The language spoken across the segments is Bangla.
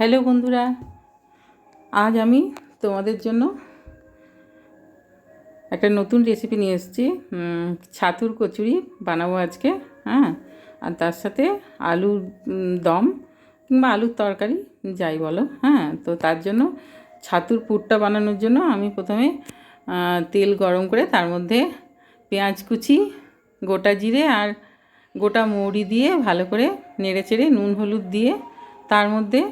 হ্যালো বন্ধুরা, আজ আমি তোমাদের জন্য একটা নতুন রেসিপি নিয়ে এসেছি। ছাতুর কচুরি বানাবো আজকে হ্যাঁ? আর তার সাথে আলুর দম কিংবা আলুর তরকারি, যাই বলো হ্যাঁ? তো তার জন্য ছাতুর পুরটা বানানোর জন্য আমি প্রথমে তেল গরম করে তার মধ্যে পেঁয়াজ কুচি, গোটা জিরে আর গোটা মৌরি দিয়ে ভালো করে নেড়ে চেড়ে নুন হলুদ দিয়ে তার মধ্যে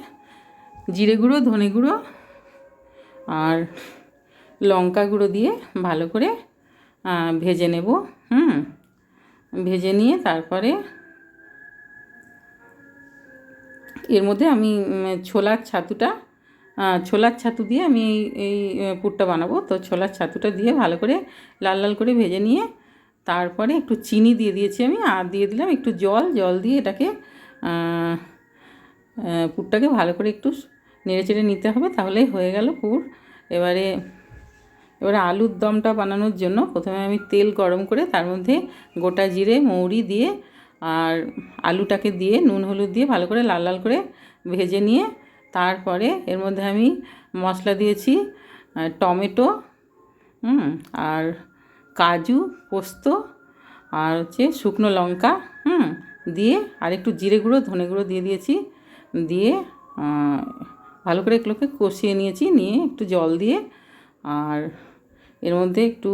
জিরে গুঁড়ো, ধনে গুঁড়ো আর লঙ্কা গুঁড়ো দিয়ে ভালো করে ভেজে নেব, হুম? ভেজে নিয়ে তারপরে এর মধ্যে আমি ছোলার ছাতুটা ছোলার ছাতু দিয়ে আমি এই পুরটা বানাবো। তো ছোলার ছাতুটা দিয়ে ভালো করে লাল লাল করে ভেজে নিয়ে তারপরে একটু চিনি দিয়ে দিয়েছি আমি। আর দিয়ে দিলাম একটু জল জল দিয়ে এটাকে পুরটাকে ভালো করে একটু নেড়ে চেড়ে নিতে হবে, তাহলেই হয়ে গেল পুর। এবারে এবারে আলুর দমটা বানানোর জন্য প্রথমে আমি তেল গরম করে তার মধ্যে গোটা জিরে, মৌরি দিয়ে আর আলুটাকে দিয়ে নুন, হলুদ দিয়ে ভালো করে লাল লাল করে ভেজে নিয়ে তারপরে এর মধ্যে আমি মশলা দিয়েছি টমেটো, হুম, আর কাজু, পোস্ত, আর হচ্ছে শুকনো লঙ্কা, হুম, দিয়ে আর একটু জিরে গুঁড়ো, ধনে গুঁড়ো দিয়ে দিয়েছি। দিয়ে ভালো করে এগুলোকে কষিয়ে নিয়েছি, নিয়ে একটু জল দিয়ে। আর এর মধ্যে একটু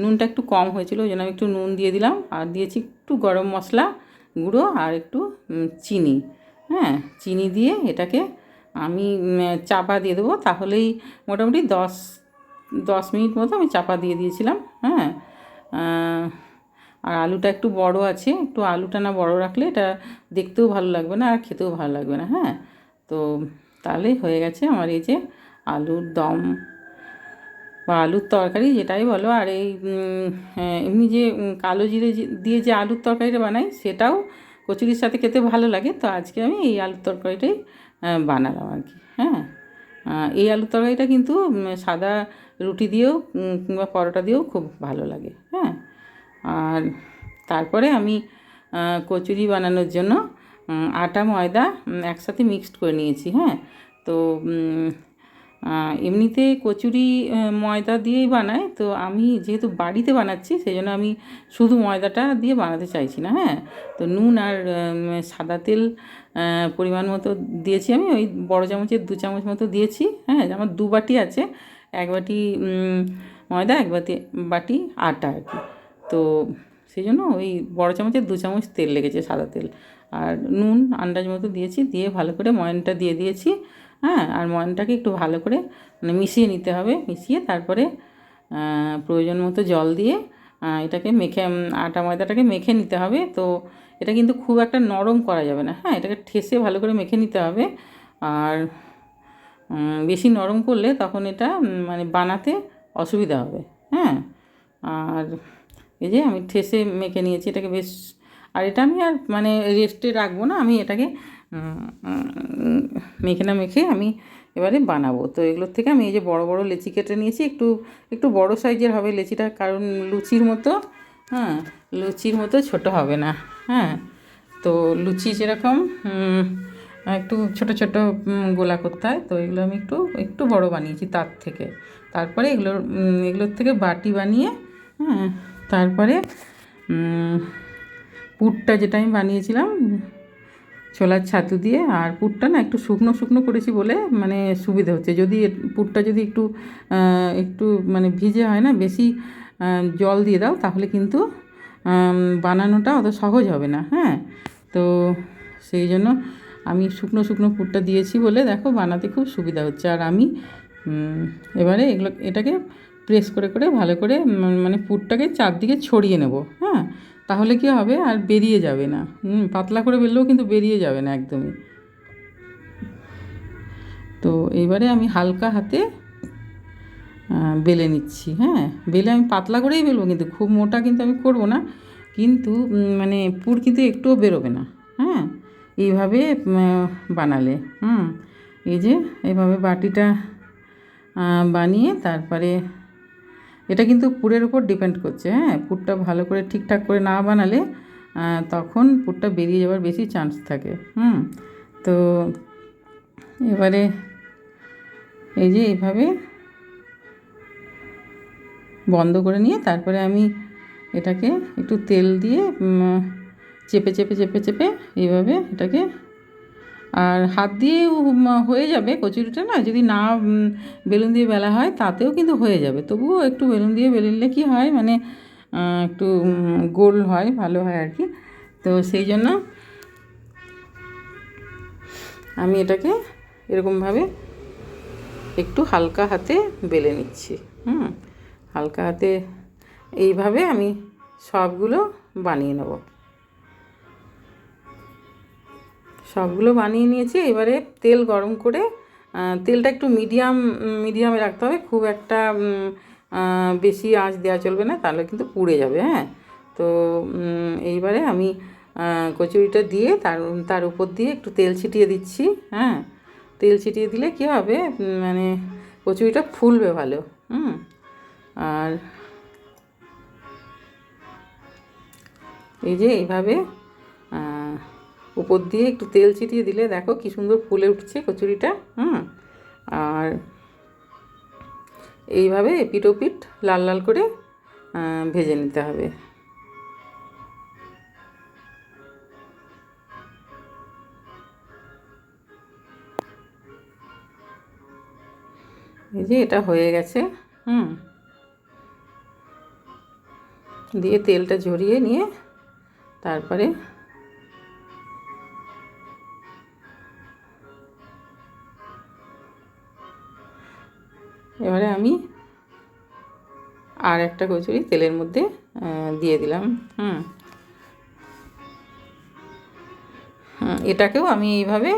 নুনটা একটু কম হয়েছিল, ওই জন্য আমি একটু নুন দিয়ে দিলাম। আর দিয়েছি একটু গরম মশলা গুঁড়ো আর একটু চিনি। হ্যাঁ চিনি দিয়ে এটাকে আমি চাপা দিয়ে দেবো। তাহলেই মোটামুটি দশ দশ মিনিট মতো আমি চাপা দিয়ে দিয়েছিলাম। হ্যাঁ আর আলুটা একটু বড় আছে, একটু আলুটা না বড় রাখলে এটা দেখতেও ভালো লাগবে না আর খেতেও ভালো লাগবে না। হ্যাঁ তো তাহলেই হয়ে গেছে আমার এই যে আলুর দম বা আলুর তরকারি যেটাই বলো। আর এই হ্যাঁ, এমনি যে কালো জিরে দিয়ে যে আলুর তরকারিটা বানাই সেটাও কচুরির সাথে খেতে ভালো লাগে। তো আজকে আমি এই আলুর তরকারিটাই বানালাম আর কি হ্যাঁ। এই আলুর তরকারিটা কিন্তু সাদা রুটি দিয়েও কিংবা পরোটা দিয়েও খুব ভালো লাগে হ্যাঁ। আর তারপরে আমি কচুরি বানানোর জন্য আটা, ময়দা একসাথে মিক্সড করে নিয়েছি হ্যাঁ? তো এমনিতে কচুরি ময়দা দিয়েই বানায়, তো আমি যেহেতু বাড়িতে বানাচ্ছি সেই জন্য আমি শুধু ময়দাটা দিয়ে বানাতে চাইছি না হ্যাঁ? তো নুন আর সাদা তেল পরিমাণ মতো দিয়েছি আমি, ওই বড় চামচের, দু চামচ মতো দিয়েছি হ্যাঁ? আমার দু বাটি আছে, এক বাটি ময়দা, এক বাটি বাটি আটা আর কি। তো সেই জন্য ওই বড় চামচের দু চামচ তেল লেগেছে, সাদা তেল। আর নুন আন্দাজ মতো দিয়েছি, দিয়ে ভালো করে ময়নটা দিয়ে দিয়েছি হ্যাঁ? আর ময়নটাকে একটু ভালো করে মানে মিশিয়ে নিতে হবে, মিশিয়ে তারপরে প্রয়োজন মতো জল দিয়ে এটাকে মেখে আটা ময়দাটাকে মেখে নিতে হবে। তো এটা কিন্তু খুব একটা নরম করা যাবে না হ্যাঁ? এটাকে ঠেসে ভালো করে মেখে নিতে হবে। আর বেশি নরম করলে তখন এটা মানে বানাতে অসুবিধা হবে হ্যাঁ? আর এই যে আমি ঠেসে মেখে নিয়েছি, এটাকে বেশ, আর এটা আমি আর মানে রেস্টে রাখব না, আমি এটাকে মেখে না মেখে আমি এবারে বানাবো। তো এগুলোর থেকে আমি এই যে বড় বড় লেচি কেটে নিয়েছি, একটু একটু বড় সাইজের হবে লেচিটা, কারণ লুচির মতো হ্যাঁ লুচির মতো ছোট হবে না হ্যাঁ। তো লুচি যেরকম একটু ছোট ছোট গোলা করতে হয় তো এগুলো আমি একটু একটু বড় বানিয়েছি তার থেকে। তারপরে এগুলোর এগুলোর থেকে বাটি বানিয়ে হ্যাঁ তারপরে পুরটা যেটা আমি বানিয়েছিলাম, ছোলার ছাতু দিয়ে, আর পুরটা না একটু শুকনো শুকনো করেছি বলে মানে সুবিধা হচ্ছে। যদি পুরটা যদি একটু একটু মানে ভিজে হয় না, বেশি জল দিয়ে দাও, তাহলে কিন্তু বানানোটা অত সহজ হবে না হ্যাঁ? তো সেই জন্য আমি শুকনো শুকনো পুরটা দিয়েছি বলে, দেখো বানাতে খুব সুবিধা হচ্ছে। আর আমি এবারে এগুলো, এটাকে প্রেস করে করে, ভালো করে মানে পুরটাকে চারদিকে ছড়িয়ে নেব হ্যাঁ? তাহলে কি হবে? আর বেরিয়ে যাবে না। পাতলা করে বেললেও কিন্তু বেরিয়ে যাবে না একদমই। তো এইবারে আমি হালকা হাতে বেলে নিচ্ছি হ্যাঁ? বেলে আমি পাতলা করেই বেলবো কিন্তু, খুব মোটা কিন্তু আমি করব না। কিন্তু মানে পুর কিন্তু একটুও বেরোবে না হ্যাঁ? এইভাবে বানালে, হুম? এই যে এইভাবে বাটিটা বানিয়ে তারপরে এটা কিন্তু পুরের উপর ডিপেন্ড করছে হ্যাঁ? পুরটা ভালো করে ঠিকঠাক করে না বানালে তখন পুরটা বেরিয়ে যাওয়ার বেশি চান্স থাকে, হুম? তো এবারে এই যে এইভাবে বন্ধ করে নিয়ে তারপরে আমি এটাকে একটু তেল দিয়ে চেপে চেপে চেপে চেপে এইভাবে এটাকে আর হাত দিয়েও হয়ে যাবে কচুরিটা না, যদি না বেলুন দিয়ে বেলা হয় তাতেও কিন্তু হয়ে যাবে। তবুও একটু বেলুন দিয়ে বেলুনলে কি হয় মানে একটু গোল হয়, ভালো হয় আর কি। তো সেই জন্য আমি এটাকে এরকমভাবে একটু হালকা হাতে বেলে নিচ্ছি, হুম। হালকা হাতে এইভাবে আমি সবগুলো বানিয়ে নেব। সবগুলো বানিয়ে নিয়েছি। এবারে তেল গরম করে তেলটা একটু মিডিয়াম, মিডিয়ামে রাখতে হবে। খুব একটা বেশি আঁচ দেওয়া চলবে না, তাহলে কিন্তু পুড়ে যাবে হ্যাঁ? তো এইবারে আমি কচুরিটা দিয়ে তার তার উপর দিয়ে একটু তেল ছিটিয়ে দিচ্ছি হ্যাঁ? তেল ছিটিয়ে দিলে কী হবে মানে কচুরিটা ফুলবে ভালো, হুম? আর এই যে এইভাবে উপর দিয়ে একটু তেল ছিটিয়ে দিলে দেখো কি সুন্দর ফুলে উঠছে কচুরিটা, হুম? আর এইভাবে এপিট ওপিট লাল লাল করে ভেজে নিতে হবে। এই যে এটা হয়ে গেছে, হুম? দিয়ে তেলটা ঝরিয়ে নিয়ে তারপরে এবারে আমি আর একটা কচুরি তেলের মধ্যে দিয়ে দিলাম, হুম। এটাকেও আমি এইভাবে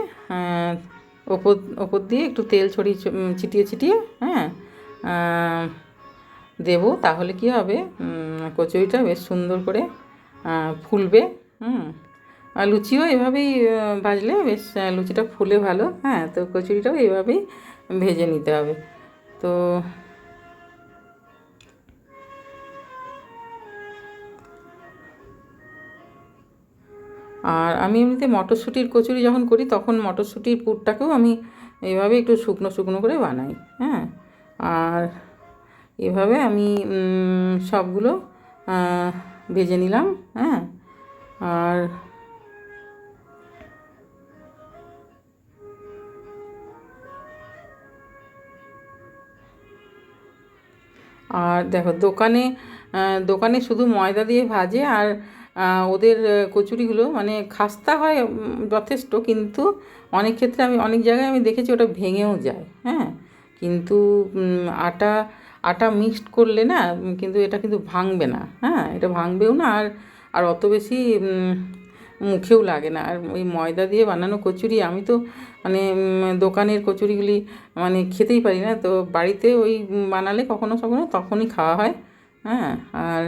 ওপর ওপর দিয়ে একটু তেল ছড়িয়ে ছিটিয়ে ছিটিয়ে হ্যাঁ দেবো, তাহলে কি হবে কচুরিটা বেশ সুন্দর করে ফুলবে, হুম। আর লুচিও এভাবেই ভাজলে বেশ লুচিটা ফুলে ভালো হ্যাঁ তো কচুরিটাও এইভাবেই ভেজে নিতে হবে। তো আর আমি এমনিতে মটরশুঁটির কচুরি যখন করি, তখন মটরশুঁটির পুরটাকেও আমি এইভাবে একটু শুকনো শুকনো করে বানাই হ্যাঁ। আর এভাবে আমি সবগুলো ভেজে নিলাম হ্যাঁ। আর আর দেখো দোকানে দোকানে শুধু ময়দা দিয়ে ভাজে আর ওদের কচুরিগুলো মানে খাস্তা হয় যথেষ্ট কিন্তু অনেক ক্ষেত্রে আমি, অনেক জায়গায় আমি দেখেছি ওটা ভেঙেও যায় হ্যাঁ? কিন্তু আটা আটা মিক্সড করলে না কিন্তু এটা কিন্তু ভাঙবে না হ্যাঁ? এটা ভাঙবেও না আর আর অত বেশি মুখেও লাগে না। আর ওই ময়দা দিয়ে বানানো কচুরি আমি তো মানে দোকানের কচুরিগুলি মানে খেতেই পারি না। তো বাড়িতে ওই বানালে কখনো কখনো তখনই খাওয়া হয়। হ্যাঁ আর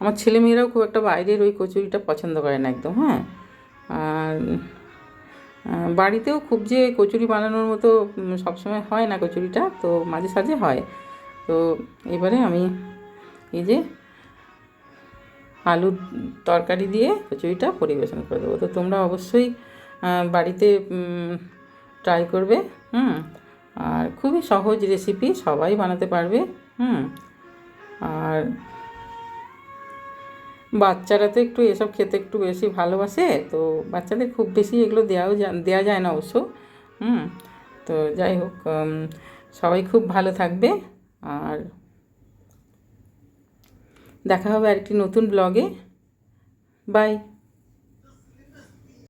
আমার ছেলেমেয়েরাও খুব একটা বাইরের ওই কচুরিটা পছন্দ করে না একদম হ্যাঁ। আর বাড়িতেও খুব যে কচুরি বানানোর মতো সবসময় হয় না কচুরিটা, তো মাঝে সাঝে হয়। তো এবারে আমি এই যে আলুর তরকারি দিয়ে কচুরিটা পরিবেশন করে দেবো। তো তোমরা অবশ্যই বাড়িতে ট্রাই করবে, হুম? আর খুবই সহজ রেসিপি সবাই বানাতে পারবে, হুম? আর বাচ্চারা তো একটু এসব খেতে একটু বেশি ভালোবাসে, তো বাচ্চাদের খুব বেশি এগুলো দেওয়াও দেওয়া যায় না অবশ্য, হুম? তো যাই হোক সবাই খুব ভালো থাকবে, আর দেখা হবে আরেকটি নতুন ব্লগে। বাই।